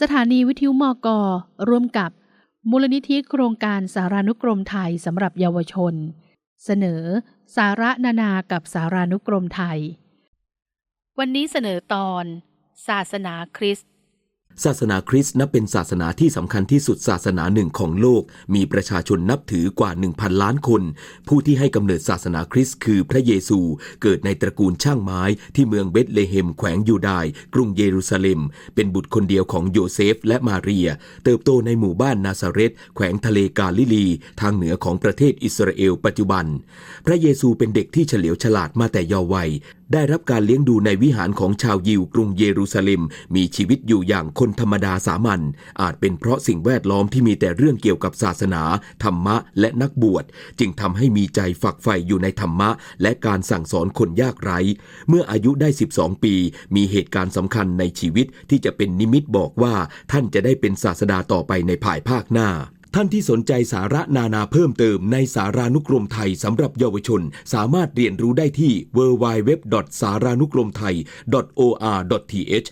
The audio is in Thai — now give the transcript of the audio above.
สถานีวิทยุมอกร่วมกับมูลนิธิโครงการสารานุกรมไทยสำหรับเยาวชน เสนอ สาระนานากับสารานุกรมไทย วันนี้เสนอตอน ศาสนาคริสต์ ศาสนาคริสต์นับเป็นศาสนาที่สำคัญที่สุดศาสนาหนึ่งของโลก มีประชาชนนับถือกว่า 1,000 ล้านคน ผู้ที่ให้กำเนิดศาสนาคริสต์คือพระเยซู เกิดในตระกูลช่างไม้ที่เมืองเบธเลเฮมแขวงยูดาห์กรุงเยรูซาเล็ม เป็นบุตรคนเดียวของโยเซฟและมาเรีย เติบโตในหมู่บ้านนาซาเรตแขวงทะเลกาลิลี ทางเหนือของประเทศอิสราเอลปัจจุบัน พระเยซูเป็นเด็กที่เฉลียวฉลาดมาแต่เยาว์วัยได้รับการเลี้ยงดูในวิหารของชาวยิวกรุงเยรูซาเล็ม มีชีวิตอยู่อย่างคนธรรมดาสามัญอาจเป็นเพราะสิ่งแวดล้อมที่มีแต่เรื่องเกี่ยวกับศาสนา ธรรมะ และนักบวช จึงทำให้มีใจฝักใฝ่อยู่ในธรรมะ และการสั่งสอนคนยากไร้ เมื่ออายุได้ 12 ปี มีเหตุการณ์สำคัญในชีวิตที่จะเป็นนิมิตบอกว่าท่านจะได้เป็นศาสดาต่อไปในภายภาคหน้า ท่านที่สนใจสาระนานาเพิ่มเติมในสารานุกรมไทยสำหรับเยาวชน สามารถเรียนรู้ได้ที่ www. สารานุกรมไทย .or.th